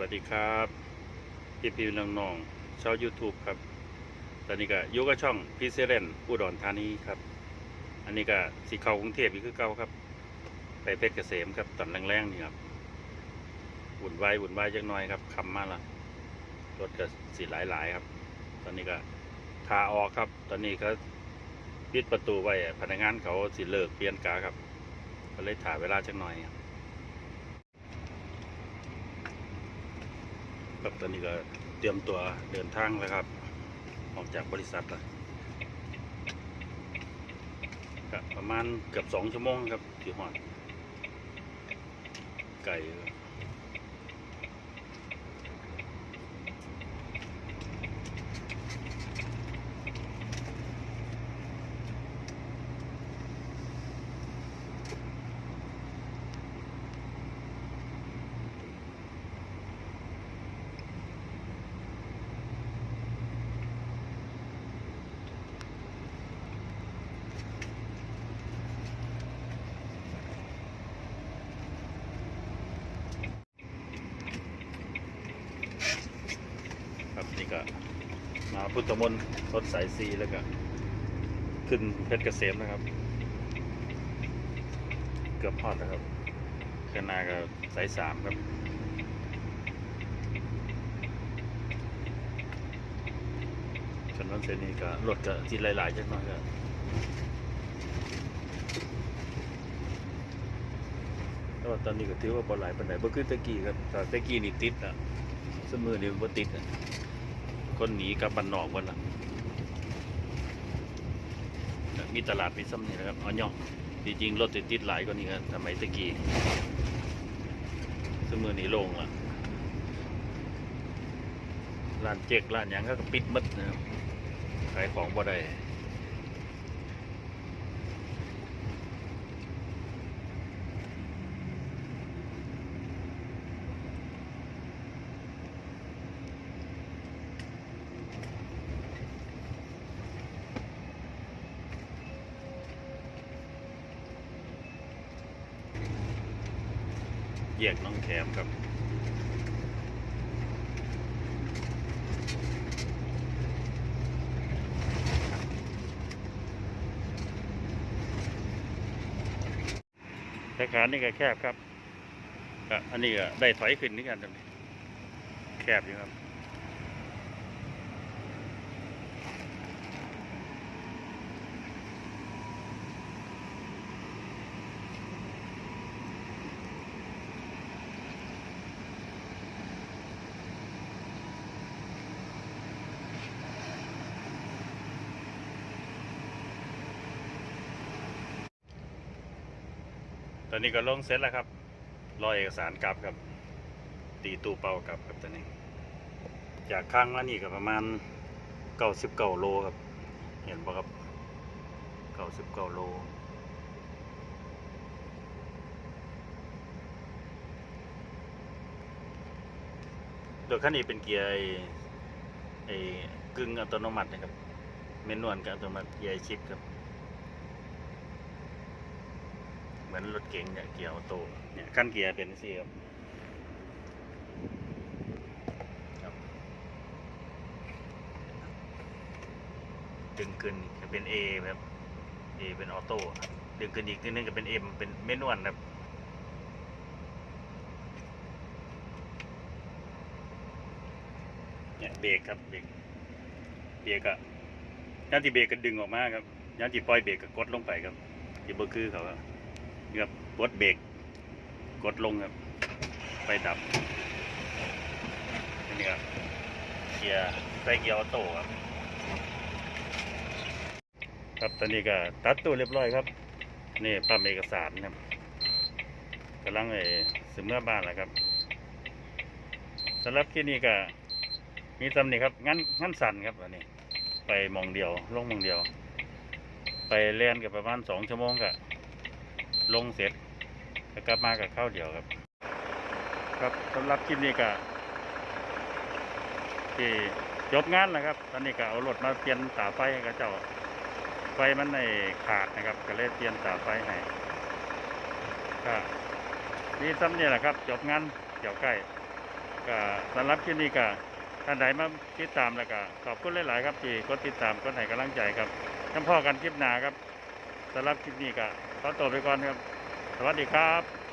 วัสดีครับพี่พี่น้องๆชาว YouTube ครับ ตอนนี้ก็อยู่กับช่องพีเซเรนอุดรธานีครับ อันนี้ก็สีเขากรุงเทพอีกคือเก่าครับ ไปเพชรเกษมครับตอนแรงๆนี่ครับวุ่นไวายวุ่นไวายจักหน่อยครับคำมาละรถก็สีหลายๆครับ ตอนนี้ก็ทาออกครับ ตอนนี้ก็ปิดประตูไว้พนักงานเขาสิเลิกเปลี่ยนกาครับ ก็เลยถ่ายเวลาจักหน่อยครับ ครับตอนนี้ก็เตรียมตัวเดินทางแล้วครับ ออกจากบริษัทแล้วประมาณเกือบสองชั่วโมงครับที่หอดไก่ นี่ก็มาพุทธมนต์รถสายซีแล้วก็ขึ้นเพชรเกษมนะครับ เกือบพอดแล้วครับข้างหน้าก็สายสามครับถนนเส้นนี้ก็รถก็จีหลายๆจังหน่อยก็แต่ว่าตอนนี้ก็ถือว่าบ่หลายปานใดบ่คือตะกี้ครับแต่ตะกี้นี่ติดอะสมือนี่บ่ติดอะ คนหนีกับบ้านนอกบ้านละมีตลาดมีซ้ำนี่นะครับอ๋อย่องจริงๆรถติดติดหลายกว่านี้ครับสมัยตะกี้สมือนี้ล่งละร้านเจ๊กร้านหยังก็ปิดหมดนะครับขายของบ่ได้ แยกน้องแคมครับสาขานี่ก็แคบครับ อันนี้ก็ได้ถอยขึ้นนี่กันตรงนี้ แคบอยู่ครับ ตอนนี้ก็ลงเสร็จแล้วครับ รอเอกสารกลับครับ ตีตู้เป่ากลับครับตอนนี้ จากข้างมานี่ก็ประมาณเก้าสิบเก้าโลครับ เห็นปะครับเก้าสิบเก้าโลโดยคันนี้เป็นเกียร์ไอ้ไอ้กึ่งอัตโนมัตินะครับเมนนวลกับอัตโนมัติเกียร์ชิปครับ เห มือนรถเก๋งเนี่ยเกียร์ออโต้เนี่ยขั้นเกียร์เป็นสี่ครับดึงขึ้นจะเป็น A แบบ A เป็นออโต้ดึงขึ้นอีกนิดนึงก็เป็น M เป็นเมนวลครับเนี่ยเบรกครับเบรกเบรกอะย่านที่เบรกก็ดึงออกมาครับย่านที่ปล่อยเบรกก็กดลงไปครับอย่าเบอร์คือเขาครับ ครับกดเบรกกดลงครับ ไปดับนี่ครับเกียร์ใส่เกียร์ออโต้ครับครับตอนนี้ก็ตัดตัวเรียบร้อยครับ นี่ปั๊มเอกสารครับกำลังไอ้สมเมื่อบ้านแล้วครับสำหรับที่นี่ก็มีตำหนิครับงั้นงั้นสั่นครับอันนี้ ไปมองเดียวลงมองเดียว ไปเล่นกับประมาณสองชั่วโมงก็ ลงเสร็จแล้วก็มากับข้าวเดียวครับ ครับสำหรับคลิปนี้ก็ที่จบงานนะครับ ตอนนี้ก็เอารถมาเปลี่ยนสาไฟให้กับเจ้า ไฟมันในขาดนะครับ ก็เลยเปลี่ยนสาไฟให้ก็นี่ซ้ำนี่แหละครับ จบงานเกี่ยวใกล้ก็สำหรับคลิปนี้ก็ท่านใดมาติดตามแล้วก็ขอบคุณหลาย ๆ ครับที่กดติดตามกดให้กำลังใจครับน้ำพ่อกันคลิปหนาครับ สำหรับคลิปนี้ก็ขอตัวไปก่อนครับ สวัสดีครับ